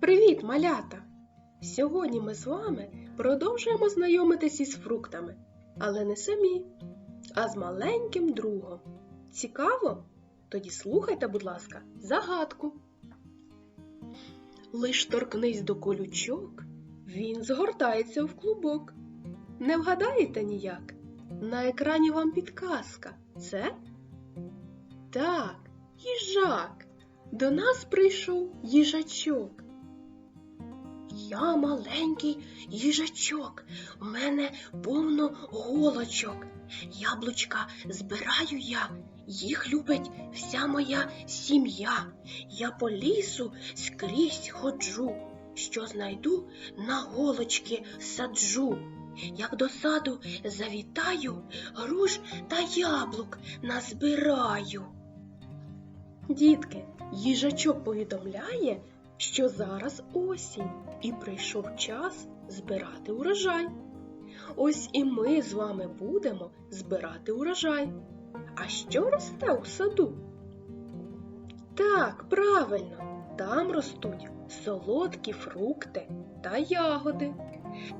Привіт, малята! Сьогодні ми з вами продовжуємо знайомитись із фруктами, але не самі, а з маленьким другом. Цікаво? Тоді слухайте, будь ласка, загадку. Лиш торкнись до колючок, він згортається в клубок. Не вгадаєте ніяк? На екрані вам підказка. Це? Так, їжак. До нас прийшов їжачок. Я маленький їжачок, у мене повно голочок. Яблучка збираю я, їх любить вся моя сім'я. Я по лісу скрізь ходжу, що знайду, на голочки саджу. Як до саду завітаю, груш та яблук назбираю. Дітки, їжачок повідомляє, що зараз осінь і прийшов час збирати урожай. Ось і ми з вами будемо збирати урожай. А що росте у саду? Так, правильно, там ростуть солодкі фрукти та ягоди.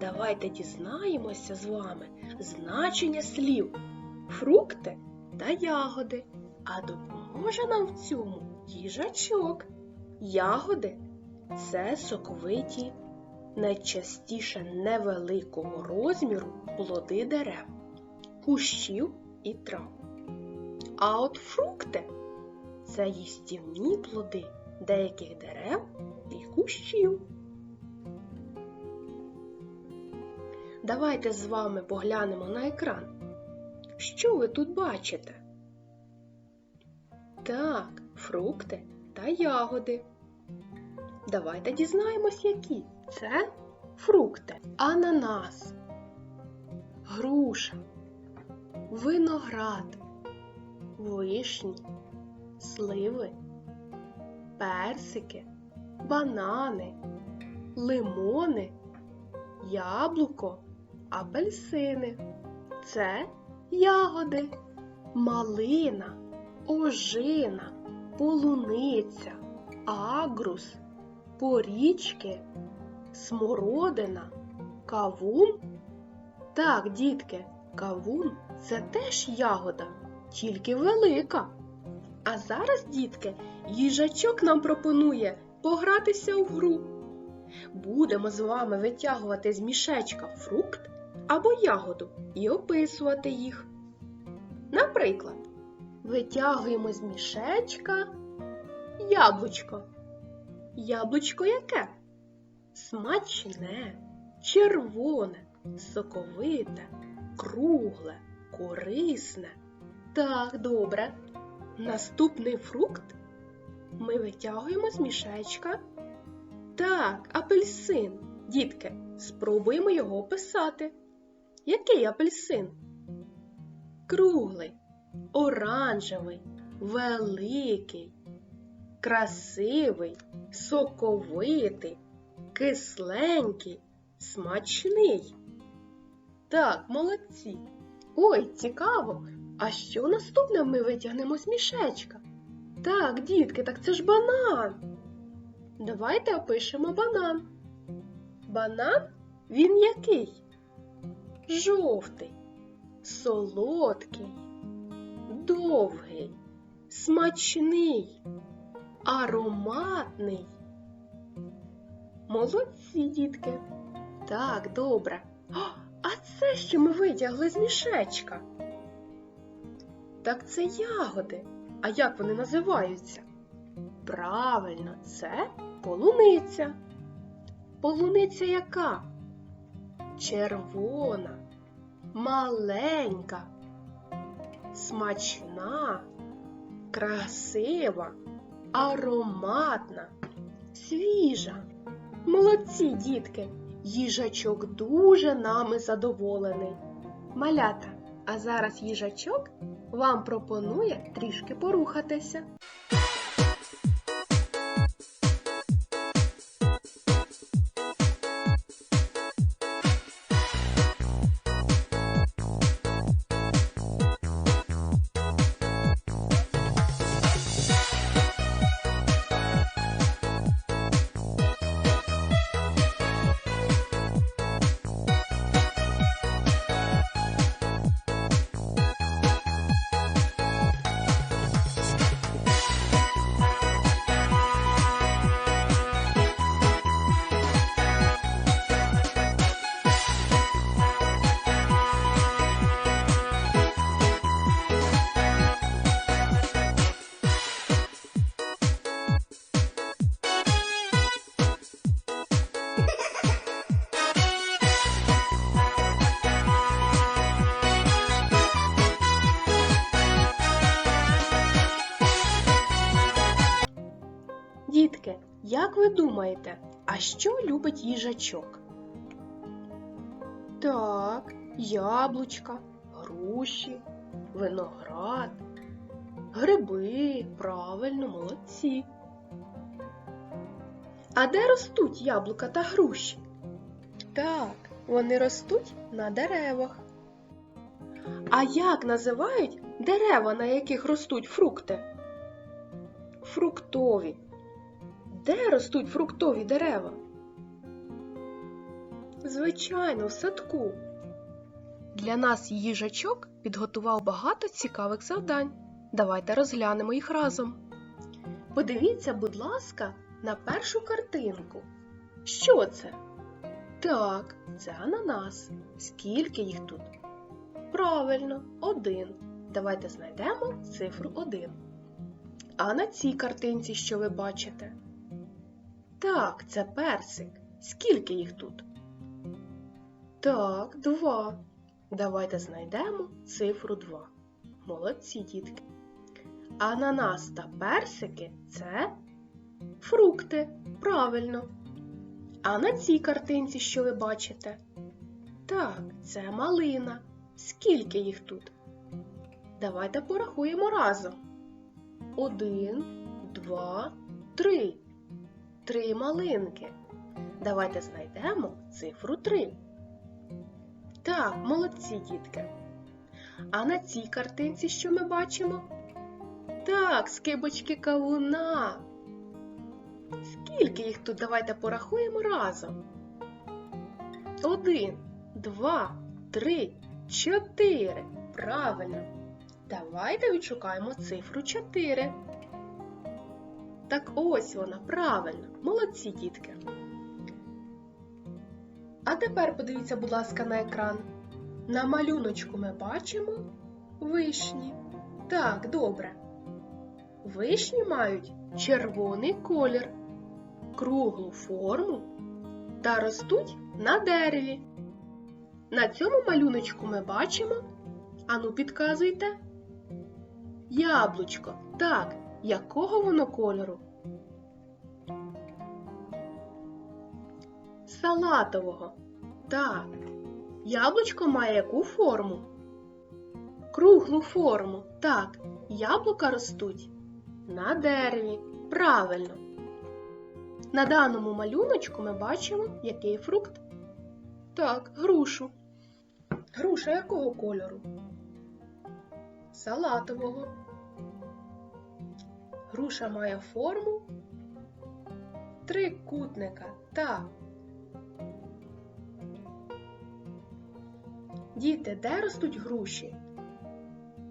Давайте дізнаємося з вами значення слів фрукти та ягоди. А допоможе нам в цьому їжачок. Ягоди це соковиті, найчастіше невеликого розміру плоди дерев, кущів і трав. А от фрукти це їстівні плоди деяких дерев і кущів. Давайте з вами поглянемо на екран. Що ви тут бачите? Так, фрукти та ягоди. Давайте дізнаємось, які. Це фрукти, ананас, груша, виноград, вишні, сливи, персики, банани, лимони, яблуко, апельсини. Це ягоди, малина, ожина, полуниця, агрус, порічки, смородина, кавун. Так, дітки, кавун це теж ягода, тільки велика. А зараз, дітки, їжачок нам пропонує погратися в гру. Будемо з вами витягувати з мішечка фрукт або ягоду і описувати їх. Наприклад, витягуємо з мішечка яблучко. Яблучко яке? Смачне, червоне, соковите, кругле, корисне. Так, добре. Наступний фрукт ми витягуємо з мішечка. Так, апельсин. Дітки, спробуємо його описати. Який апельсин? Круглий, оранжевий, великий, красивий, соковитий, кисленький, смачний. Так, молодці. Ой, цікаво. А що наступне ми витягнемо з мішечка? Так, дітки, так це ж банан. Давайте опишемо банан. Банан він який? Жовтий, солодкий, довгий, смачний, ароматний. Молодці, дітки. Так, добре. А це що ми витягли з мішечка? Так це ягоди. А як вони називаються? Правильно, це полуниця. Полуниця яка? Червона, маленька, смачна, красива, ароматна, свіжа. Молодці, дітки! Їжачок дуже нами задоволений. Малята, а зараз їжачок вам пропонує трішки порухатися. Як ви думаєте, а що любить їжачок? Так, яблучка, груші, виноград, гриби, правильно, молодці. А де ростуть яблука та груші? Так, вони ростуть на деревах. А як називають дерева, на яких ростуть фрукти? Фруктові. Де ростуть фруктові дерева? Звичайно, в садку. Для нас їжачок підготував багато цікавих завдань. Давайте розглянемо їх разом. Подивіться, будь ласка, на першу картинку. Що це? Так, це ананас. Скільки їх тут? Правильно, один. Давайте знайдемо цифру 1. А на цій картинці що ви бачите? Так, це персик. Скільки їх тут? Так, два. Давайте знайдемо цифру 2. Молодці, дітки. Ананас та персики це фрукти. Правильно. А на цій картинці що ви бачите? Так, це малина. Скільки їх тут? Давайте порахуємо разом. Один, два, три. Три малинки. Давайте знайдемо цифру 3. Так, молодці дітки. А на цій картинці що ми бачимо? Так, скибочки кавуна. Скільки їх тут давайте порахуємо разом? Один, два, три, чотири. Правильно. Давайте відшукаємо цифру 4. Так ось вона, правильно. Молодці дітки. А тепер подивіться, будь ласка, на екран. На малюночку ми бачимо вишні. Так, добре. Вишні мають червоний колір, круглу форму та ростуть на дереві. На цьому малюночку ми бачимо. Ану, підказуйте. Яблучко. Так, якого воно кольору? Салатового. Так. Яблучко має яку форму? Круглу форму. Так, яблука ростуть на дереві. Правильно. На даному малюночку ми бачимо, який фрукт. Так, грушу. Груша якого кольору? Салатового. Груша має форму трикутника. Так. Діти, де ростуть груші?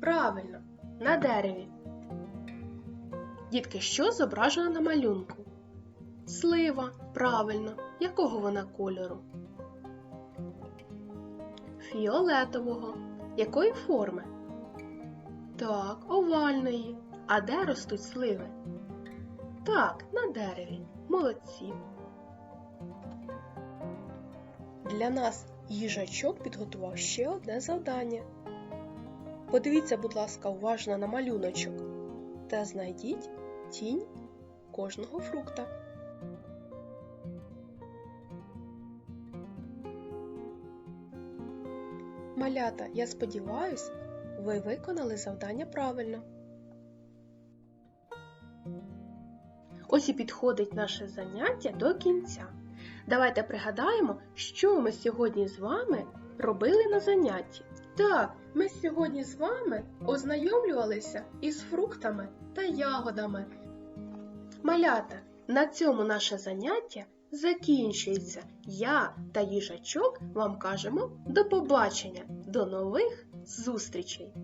Правильно, на дереві. Дітки, що зображено на малюнку? Слива, правильно. Якого вона кольору? Фіолетового. Якої форми? Так, овальної. А де ростуть сливи? Так, на дереві. Молодці. Для нас їжачок підготував ще одне завдання. Подивіться, будь ласка, уважно на малюночок та знайдіть тінь кожного фрукта. Малята, я сподіваюсь, ви виконали завдання правильно. Ось і підходить наше заняття до кінця. Давайте пригадаємо, що ми сьогодні з вами робили на занятті. Так, ми сьогодні з вами ознайомлювалися із фруктами та ягодами. Малята, на цьому наше заняття закінчується. Я та їжачок вам кажемо до побачення, до нових зустрічей!